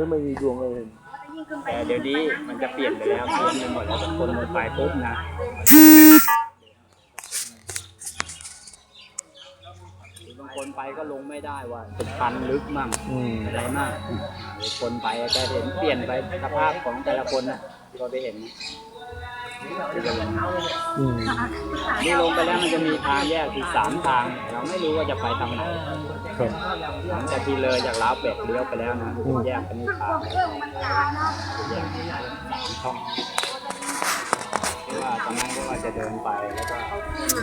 รือไม่มีดวงเลยแต่เดี๋ยวนี้มันจะเปลี่ยนไปแล้วเปลี่ยนไปหมดแล้วคนหมดไปปุ๊บนะบางคนไปก็ลงไม่ได้ว่าเป็นพันลึกมั่งอืมอะไรมากคนไปจะเห็นเปลี่ยนไปสภาพของแต่ละคนนะที่เราได้เห็นอืมนี่ลงไปแล้วมันจะมีทางแยกคือสามทาง เราไม่รู้ว่าจะไปทางไหนครับ หลังจากที่เลยจากล้าวเป็ดเลี้ยวไปแล้วนะแยกเป็นทางแยกสามช่องที่ว่าตอนนั้นก็ว่าจะเดินไปแล้วก็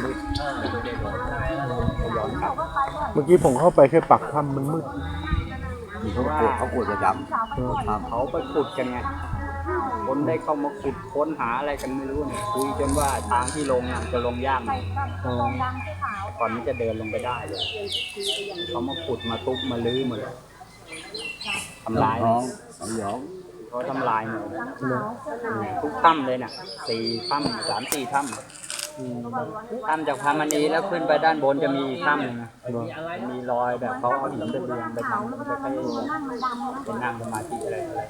มืดไม่ได้เดินก็ย้อนกลับเมื่อกี้ผมเข้าไปแค่ปักถ้ำมันมืดเพราะว่าเขาขุดประจำเขาไปขุดกันไงคนได้เข้ามาขุดค้นหาอะไรกันไม่รู้เนี่ยคุยจนว่าทางที่ลงน่ะจะลงยากหน่อยอ๋อ ก่อนนี้จะเดินลงไปได้เลยเขามาขุดมาทุบมาลื้อหมดเลยทำลายน้องสองหยองเขาทำลายหมดเลยทุกถ้ำเลยน่ะสี่ถ้ำสามสี่ถ้ำอืมถ้ำจากพามานีแล้วขึ้นไปด้านบนจะมีอีกถ้ำหนึงนะมีรอยแบบเขาเอาหินไปเรียงไปทำไปให้เป็นนั่งสมาธิอะไรอะไร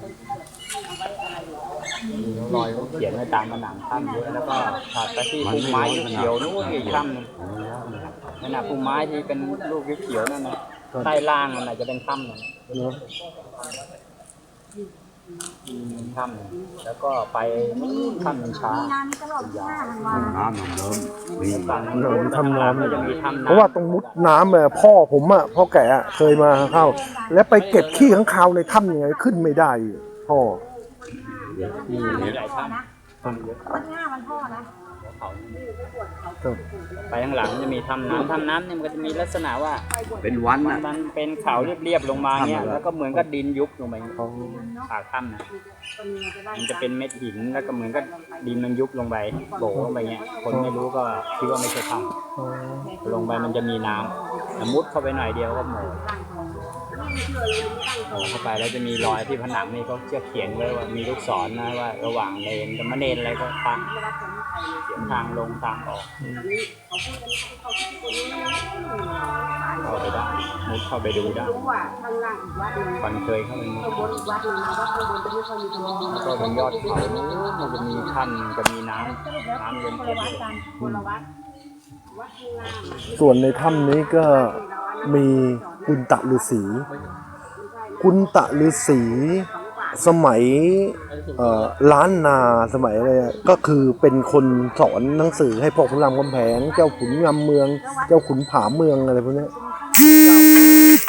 มีรอยเขาเขียนไว้ตามผนังถ้ำเยอะแล้วก็ถัดไปที่พุ่มไม้เขียวๆนู้นอีกถ้ำหนึง นั่นน่ะพุ่มไม้ที่เป็นลูกเขียวๆนั่นนะใต้ล่างมันอาจจะเป็นถ้ำนะเนอะเป็นถ้ำนะแล้วก็ไปถ้ำมันช้าน้ำมันเดิมมีฝั่งเดี๋ยวผมทำน้ำมันจะมีถ้ำเพราะว่าตรงมุดน้ำอะพ่อผมอะพ่อแก่อะเคยมาเข้า แล้วไปเก็บขี้ข้างคาวในถ้ำยังไงขึ้นไม่ได้พ่อ มีหลายถ้ำถ้ำเยอะวันหน้ามันพ่อนะ เขาครับไปข้างหลังจะมีถ้ำน้ำถ้ำน้ำเนี่ยมันก็จะมีลักษณะว่าเป็นวันมันน่ะมันเป็นเขาเรียบๆลงมาเงี้ยถ้ำอะไรแล้วก็เหมือนกับดินยุบลงไปอ๋อปากถ้ำนะมันจะเป็นเม็ดหินแล้วก็เหมือนกับดินมันยุบลงไปโบกลงไปเงี้ย คนไม่รู้ก็คิดว่าไม่ใช่ถ้ำอ๋อลงไปมันจะมีน้ำแต่มุดเข้าไปหน่อยเดียวก็หมด โอ้เข้าไปแล้วจะมีรอยที่ผนังนี่เขาเชือกเขียนไว้ว่ามีลูกศรนะว่าระหว่างเลนกับมะเนนอะไรก็ทางเขียนทางลงทางออกเข้าไปได้มุดเข้าไปดูได้ฟันเคยเข้าไปมุดกวัดหนึ่งนะวัดข้างบนจะไม่ค่อยมีคนมองแล้วก็บนยอดเขามันจะมีขั้นจะมีน้ำน้ำเย็นเย็นส่วนในถ้ำนี้ก็มี กุนตะฤาษีกุนตะฤาษีสมัยล้านนาสมัยอะไรก็คือเป็นคนสอนหนังสือให้พวกพระรามคำแพงเจ้าขุนงำเมือง เจ้าขุนผาเมืองอะไรพวกเนี้ย